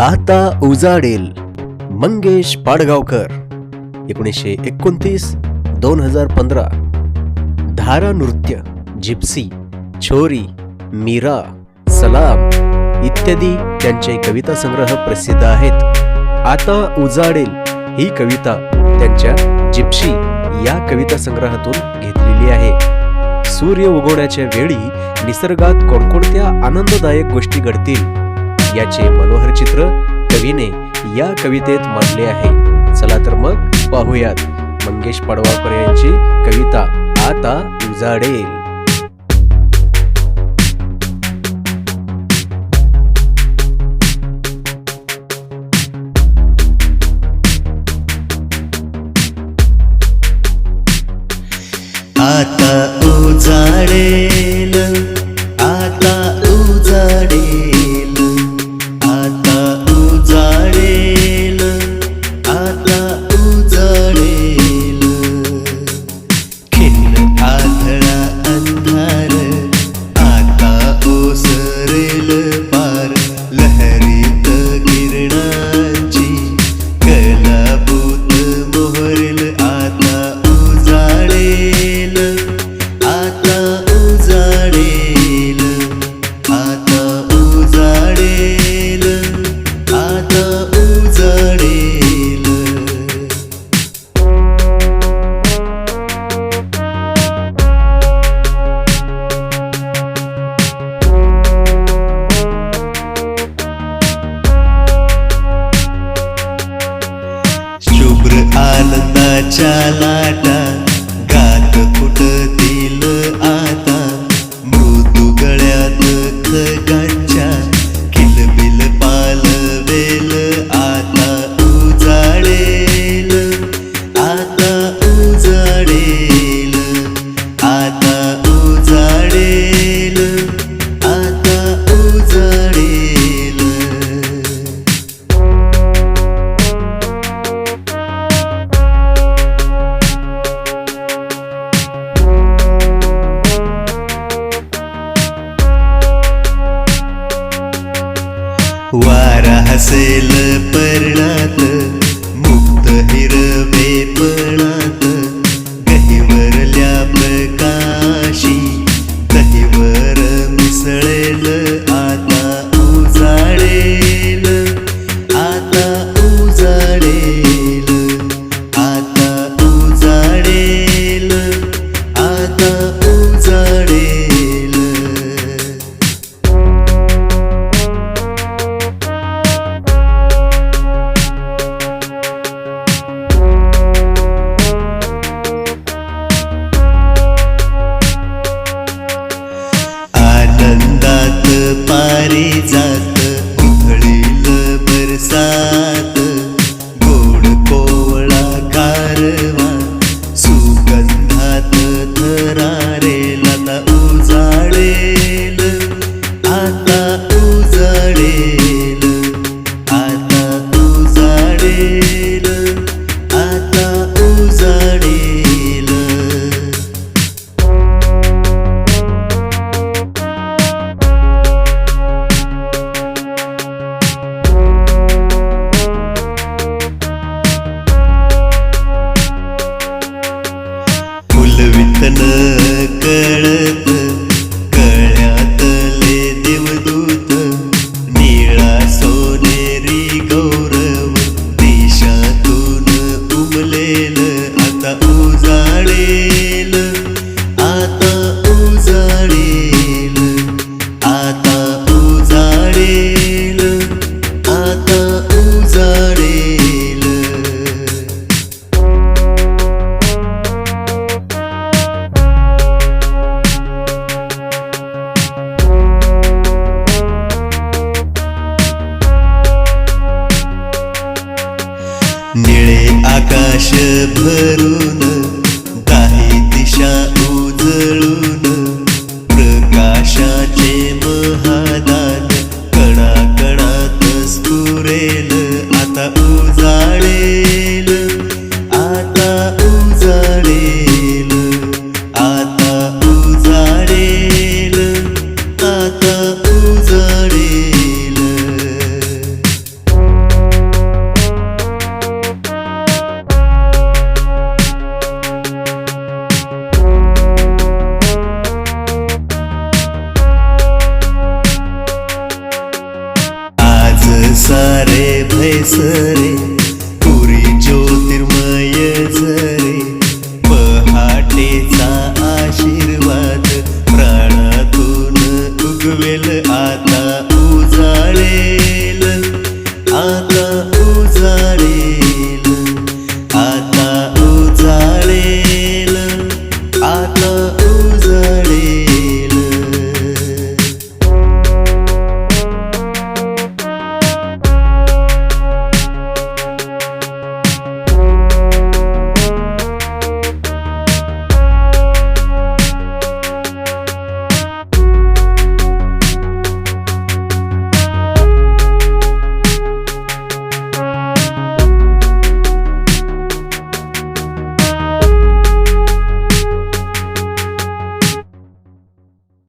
आता उजाडेल मंगेश पाडगावकर. एकोणीसशे एकोणतीस दोन हजार पंधरा. धारा नृत्य जिप्सी छोरी मीरा सलाम इत्यादी त्यांचे कविता संग्रह प्रसिद्ध आहेत. आता उजाडेल ही कविता त्यांच्या जिप्सी या कविता संग्रहातून घेतलेली आहे. सूर्य उगवण्याच्या वेळी निसर्गात कोणकोणत्या आनंददायक गोष्टी घडतील? याचे मनोहर चित्र कवीने या कवितेत मांडले आहे. चला तर मग पाहूयात मंगेश पाडवाकर यांची कविता आता उजाडेल. आता उजाडेल. చాలా वारा हसेल पर्णात मुक्त हिरवे पळात. गहिवरल्या प्रकाशी गहिवर मिसळेल वारे जात उधळील बरसात. गोड कोवळा कारवा सुगंधात थरारेल आता उजाडेल आता उजाडेल आता उजाडेल आता उजाडेल आता उजाडेल आज सारे भैसरे